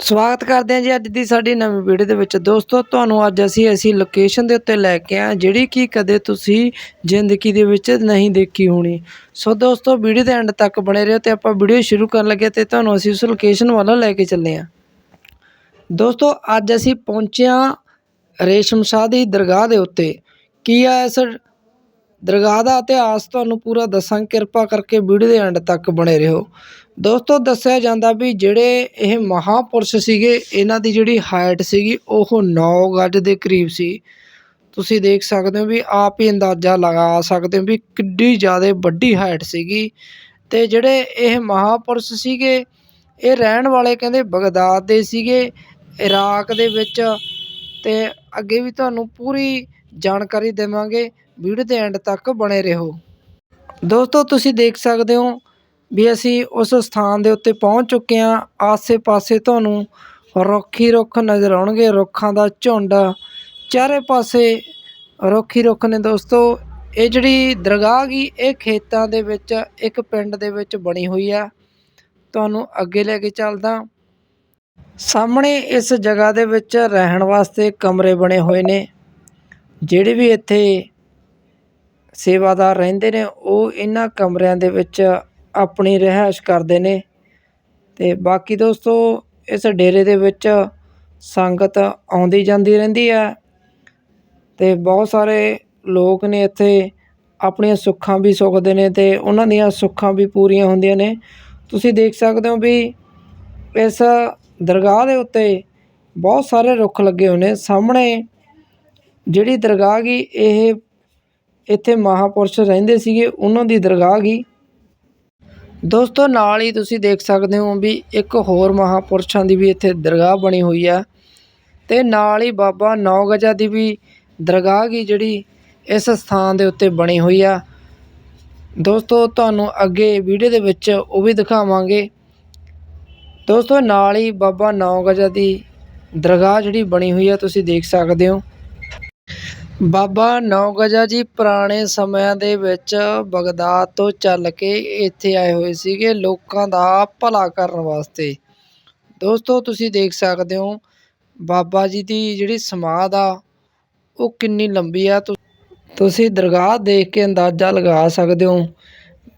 ਸਵਾਗਤ ਕਰਦੇ ਹਾਂ ਜੀ ਅੱਜ ਦੀ ਸਾਡੀ ਨਵੀਂ ਵੀਡੀਓ ਦੇ ਵਿੱਚ। ਦੋਸਤੋ, ਤੁਹਾਨੂੰ ਅੱਜ ਅਸੀਂ ਐਸੀ ਲੋਕੇਸ਼ਨ ਦੇ ਉੱਤੇ ਲੈ ਕੇ ਆਏ ਜਿਹੜੀ ਕਿ ਕਦੇ ਤੁਸੀਂ ਜ਼ਿੰਦਗੀ ਦੇ ਵਿੱਚ ਨਹੀਂ ਦੇਖੀ ਹੋਣੀ। ਸੋ ਦੋਸਤੋ ਵੀਡੀਓ ਦੇ ਐਂਡ ਤੱਕ ਬਣੇ ਰਹੋ ਤੇ ਆਪਾਂ ਵੀਡੀਓ ਸ਼ੁਰੂ ਕਰਨ ਲੱਗੇ ਤੇ ਤੁਹਾਨੂੰ ਅਸੀਂ ਉਸ ਲੋਕੇਸ਼ਨ ਵੱਲ ਲੈ ਕੇ ਚੱਲੇ ਹਾਂ। ਦੋਸਤੋ, ਅੱਜ ਅਸੀਂ ਪਹੁੰਚੇ ਹਾਂ ਰੇਸ਼ਮ ਸ਼ਾਹ ਦੀ ਦਰਗਾਹ ਦੇ ਉੱਤੇ। ਕੀ ਆ ਇਸ ਦਰਗਾਹ ਦਾ ਇਤਿਹਾਸ ਤੁਹਾਨੂੰ ਪੂਰਾ ਦੱਸਾਂ ਕਿਰਪਾ ਕਰਕੇ ਵੀਡੀਓ ਦੇ ਐਂਡ ਤੱਕ ਬਣੇ ਰਹੋ। ਦੋਸਤੋ, ਦੱਸਿਆ ਜਾਂਦਾ ਵੀ ਜਿਹੜੇ ਇਹ ਮਹਾਪੁਰਸ਼ ਸੀਗੇ, ਇਹਨਾਂ ਦੀ ਜਿਹੜੀ ਹਾਈਟ ਸੀਗੀ, ਉਹ 9 ਗੱਜ ਦੇ ਕਰੀਬ ਸੀ। ਤੁਸੀਂ ਦੇਖ ਸਕਦੇ ਹੋ ਵੀ ਆਪ ਹੀ ਅੰਦਾਜ਼ਾ ਲਗਾ ਸਕਦੇ ਹੋ ਵੀ ਕਿੱਡੀ ਜ਼ਿਆਦਾ ਵੱਡੀ ਹਾਈਟ ਸੀਗੀ। ਤੇ ਜਿਹੜੇ ਇਹ ਮਹਾਪੁਰਸ਼ ਸੀਗੇ, ਇਹ ਰਹਿਣ ਵਾਲੇ ਕਹਿੰਦੇ ਬਗਦਾਦ ਦੇ ਸੀਗੇ, ਇਰਾਕ ਦੇ ਵਿੱਚ। ਤੇ ਅੱਗੇ ਵੀ ਤੁਹਾਨੂੰ ਪੂਰੀ ਜਾਣਕਾਰੀ ਦੇਵਾਂਗੇ। ਵੀਡੀਓ ਦੇ ਐਂਡ ਤੱਕ ਬਣੇ ਰਹੋ। ਦੋਸਤੋ, ਤੁਸੀਂ ਦੇਖ ਸਕਦੇ ਹੋ ਵੀ ਅਸੀਂ ਉਸ ਸਥਾਨ ਦੇ ਉੱਤੇ ਪਹੁੰਚ ਚੁੱਕੇ ਹਾਂ। ਆਸੇ-ਪਾਸੇ ਤੁਹਾਨੂੰ ਰੁੱਖ ਹੀ ਰੁੱਖ ਨਜ਼ਰ ਆਉਣਗੇ। ਰੁੱਖਾਂ ਦਾ ਝੁੰਡ ਚਾਰੇ ਪਾਸੇ ਰੁੱਖੀ ਰੁੱਖ ਨੇ ਦੋਸਤੋ। ਇਹ ਜਿਹੜੀ ਦਰਗਾਹ ਗਈ ਇਹ ਖੇਤਾਂ ਦੇ ਵਿੱਚ, ਇੱਕ ਪਿੰਡ ਦੇ ਵਿੱਚ ਬਣੀ ਹੋਈ ਆ। ਤੁਹਾਨੂੰ ਅੱਗੇ ਲੈ ਕੇ ਚੱਲਦਾ। ਸਾਹਮਣੇ ਇਸ ਜਗ੍ਹਾ ਦੇ ਵਿੱਚ ਰਹਿਣ ਵਾਸਤੇ ਕਮਰੇ ਬਣੇ ਹੋਏ ਨੇ। ਜਿਹੜੇ ਵੀ ਇੱਥੇ ਸੇਵਾਦਾਰ ਰਹਿੰਦੇ ਨੇ, ਉਹ ਇਹਨਾਂ ਕਮਰਿਆਂ ਦੇ ਵਿੱਚ ਆਪਣੀ ਰਿਹਾਇਸ਼ ਕਰਦੇ ਨੇ। ਅਤੇ ਬਾਕੀ ਦੋਸਤੋ, ਇਸ ਡੇਰੇ ਦੇ ਵਿੱਚ ਸੰਗਤ ਆਉਂਦੀ ਜਾਂਦੀ ਰਹਿੰਦੀ ਹੈ ਅਤੇ ਬਹੁਤ ਸਾਰੇ ਲੋਕ ਨੇ ਇੱਥੇ, ਆਪਣੀਆਂ ਸੁੱਖਾਂ ਵੀ ਸੁੱਖਦੇ ਨੇ ਅਤੇ ਉਹਨਾਂ ਦੀਆਂ ਸੁੱਖਾਂ ਵੀ ਪੂਰੀਆਂ ਹੁੰਦੀਆਂ ਨੇ। ਤੁਸੀਂ ਦੇਖ ਸਕਦੇ ਹੋ ਵੀ ਇਸ ਦਰਗਾਹ ਦੇ ਉੱਤੇ ਬਹੁਤ ਸਾਰੇ ਰੁੱਖ ਲੱਗੇ ਹੋਏ ਨੇ। ਸਾਹਮਣੇ ਜਿਹੜੀ ਦਰਗਾਹ ਗੀ ਇਹ ਇੱਥੇ ਮਹਾਂਪੁਰਸ਼ ਰਹਿੰਦੇ ਸੀਗੇ, ਉਹਨਾਂ ਦੀ ਦਰਗਾਹ ਗੀ ਦੋਸਤੋ, ਨਾਲ ਹੀ ਤੁਸੀਂ ਦੇਖ ਸਕਦੇ ਹੋ ਵੀ ਇੱਕ ਹੋਰ ਮਹਾਂਪੁਰਸ਼ਾਂ ਦੀ ਵੀ ਇੱਥੇ ਦਰਗਾਹ ਬਣੀ ਹੋਈ ਆ। ਤੇ ਨਾਲ ਹੀ ਬਾਬਾ ਨੌ ਗਜਾ ਦੀ ਵੀ ਦਰਗਾਹ ਗੀ ਜਿਹੜੀ ਇਸ ਸਥਾਨ ਦੇ ਉੱਤੇ ਬਣੀ ਹੋਈ ਆ। ਦੋਸਤੋ, ਤੁਹਾਨੂੰ ਅੱਗੇ ਵੀਡੀਓ ਦੇ ਵਿੱਚ ਉਹ ਵੀ ਦਿਖਾਵਾਂਗੇ। ਦੋਸਤੋ, ਨਾਲ ਹੀ ਬਾਬਾ ਨੌ ਗਜਾ ਦੀ ਦਰਗਾਹ ਜਿਹੜੀ ਬਣੀ ਹੋਈ ਆ, ਤੁਸੀਂ ਦੇਖ ਸਕਦੇ ਹੋ। ਬਾਬਾ ਨੌਗਜਾ ਜੀ ਪੁਰਾਣੇ ਸਮਿਆਂ ਦੇ ਵਿੱਚ ਬਗਦਾਦ ਤੋਂ ਚੱਲ ਕੇ ਇੱਥੇ ਆਏ ਹੋਏ ਸੀਗੇ ਲੋਕਾਂ ਦਾ ਭਲਾ ਕਰਨ ਵਾਸਤੇ। ਦੋਸਤੋ, ਤੁਸੀਂ ਦੇਖ ਸਕਦੇ ਹੋ ਬਾਬਾ ਜੀ ਦੀ ਜਿਹੜੀ ਸਮਾਧ ਆ, ਉਹ ਕਿੰਨੀ ਲੰਬੀ ਆ। ਤੁਸੀਂ ਦਰਗਾਹ ਦੇਖ ਕੇ ਅੰਦਾਜ਼ਾ ਲਗਾ ਸਕਦੇ ਹੋ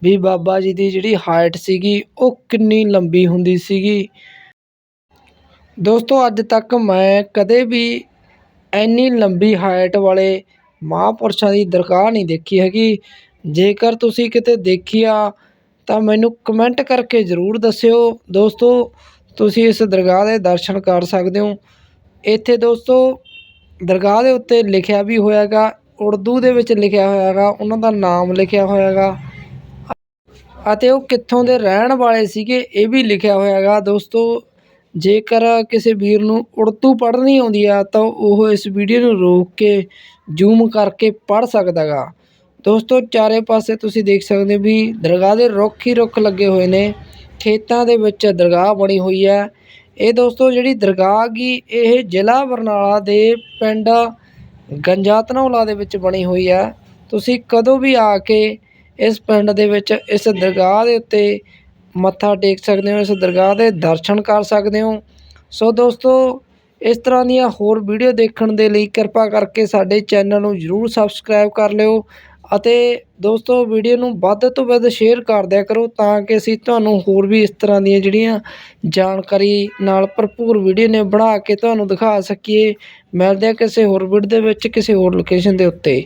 ਵੀ ਬਾਬਾ ਜੀ ਦੀ ਜਿਹੜੀ ਹਾਈਟ ਸੀਗੀ, ਉਹ ਕਿੰਨੀ ਲੰਬੀ ਹੁੰਦੀ ਸੀਗੀ। ਦੋਸਤੋ, ਅੱਜ ਤੱਕ ਮੈਂ ਕਦੇ ਵੀ ਇੰਨੀ ਲੰਬੀ ਹਾਈਟ ਵਾਲੇ ਮਹਾਂਪੁਰਸ਼ਾਂ ਦੀ ਦਰਗਾਹ ਨਹੀਂ ਦੇਖੀ ਹੈਗੀ। ਜੇਕਰ ਤੁਸੀਂ ਕਿਤੇ ਦੇਖੀ ਆ ਤਾਂ ਮੈਨੂੰ ਕਮੈਂਟ ਕਰਕੇ ਜ਼ਰੂਰ ਦੱਸਿਓ। ਦੋਸਤੋ, ਤੁਸੀਂ ਇਸ ਦਰਗਾਹ ਦੇ ਦਰਸ਼ਨ ਕਰ ਸਕਦੇ ਹੋ। ਇੱਥੇ ਦੋਸਤੋ, ਦਰਗਾਹ ਦੇ ਉੱਤੇ ਲਿਖਿਆ ਵੀ ਹੋਇਆ ਹੋਇਆਗਾ, ਉਰਦੂ ਦੇ ਵਿੱਚ ਲਿਖਿਆ ਹੋਇਆ ਹੋਇਆਗਾ, ਉਹਨਾਂ ਦਾ ਨਾਮ ਲਿਖਿਆ ਹੋਇਆ ਹੋਇਆਗਾ। ਅਤੇ ਉਹ ਕਿੱਥੋਂ ਦੇ ਰਹਿਣ ਵਾਲੇ ਸੀਗੇ, ਇਹ ਵੀ ਲਿਖਿਆ ਹੋਇਆ ਹੋਇਆਗਾ। ਦੋਸਤੋ ਜੇਕਰ ਕਿਸੇ ਵੀਰ ਨੂੰ ਉਰਦੂ ਪੜ੍ਹਨੀ ਆਉਂਦੀ ਆ, ਤਾਂ ਉਹ ਇਸ ਵੀਡੀਓ ਨੂੰ ਰੋਕ ਕੇ ਜ਼ੂਮ ਕਰਕੇ ਪੜ੍ਹ ਸਕਦਾ ਗਾ ਦੋਸਤੋ, ਚਾਰੇ ਪਾਸੇ ਤੁਸੀਂ ਦੇਖ ਸਕਦੇ ਹੋ ਵੀ ਦਰਗਾਹ ਦੇ ਰੁੱਖ ਹੀ ਰੁੱਖ ਲੱਗੇ ਹੋਏ ਨੇ। ਖੇਤਾਂ ਦੇ ਵਿੱਚ ਦਰਗਾਹ ਬਣੀ ਹੋਈ ਹੈ ਇਹ ਦੋਸਤੋ, ਜਿਹੜੀ ਦਰਗਾਹ ਗੀ, ਇਹ ਜ਼ਿਲ੍ਹਾ ਬਰਨਾਲਾ ਦੇ ਪਿੰਡ ਗੰਜਾ ਧਨੌਲਾ ਦੇ ਵਿੱਚ ਬਣੀ ਹੋਈ ਹੈ ਤੁਸੀਂ ਕਦੋਂ ਵੀ ਆ ਕੇ ਇਸ ਪਿੰਡ ਦੇ ਵਿੱਚ, ਇਸ ਦਰਗਾਹ ਦੇ ਉੱਤੇ ਮੱਥਾ ਟੇਕ ਸਕਦੇ ਹੋ, ਇਸ ਦਰਗਾਹ ਦੇ ਦਰਸ਼ਨ ਕਰ ਸਕਦੇ ਹੋ। ਸੋ ਦੋਸਤੋ, ਇਸ ਤਰ੍ਹਾਂ ਦੀਆਂ ਹੋਰ ਵੀਡੀਓ ਦੇਖਣ ਦੇ ਲਈ ਕਿਰਪਾ ਕਰਕੇ ਸਾਡੇ ਚੈਨਲ ਨੂੰ ਜ਼ਰੂਰ ਸਬਸਕ੍ਰਾਈਬ ਕਰ ਲਿਓ ਅਤੇ ਦੋਸਤੋ, ਵੀਡੀਓ ਨੂੰ ਵੱਧ ਤੋਂ ਵੱਧ ਸ਼ੇਅਰ ਕਰ ਦਿਆ ਕਰੋ ਤਾਂ ਕਿ ਅਸੀਂ ਤੁਹਾਨੂੰ ਹੋਰ ਵੀ ਇਸ ਤਰ੍ਹਾਂ ਦੀਆਂ ਜਿਹੜੀਆਂ ਜਾਣਕਾਰੀ ਨਾਲ ਭਰਪੂਰ ਵੀਡੀਓ ਨੇ ਬਣਾ ਕੇ ਤੁਹਾਨੂੰ ਦਿਖਾ ਸਕੀਏ। ਮਿਲਦੇ ਆ ਕਿਸੇ ਹੋਰ ਵੀਡੀਓ ਦੇ ਵਿੱਚ, ਕਿਸੇ ਹੋਰ ਲੋਕੇਸ਼ਨ ਦੇ ਉੱਤੇ।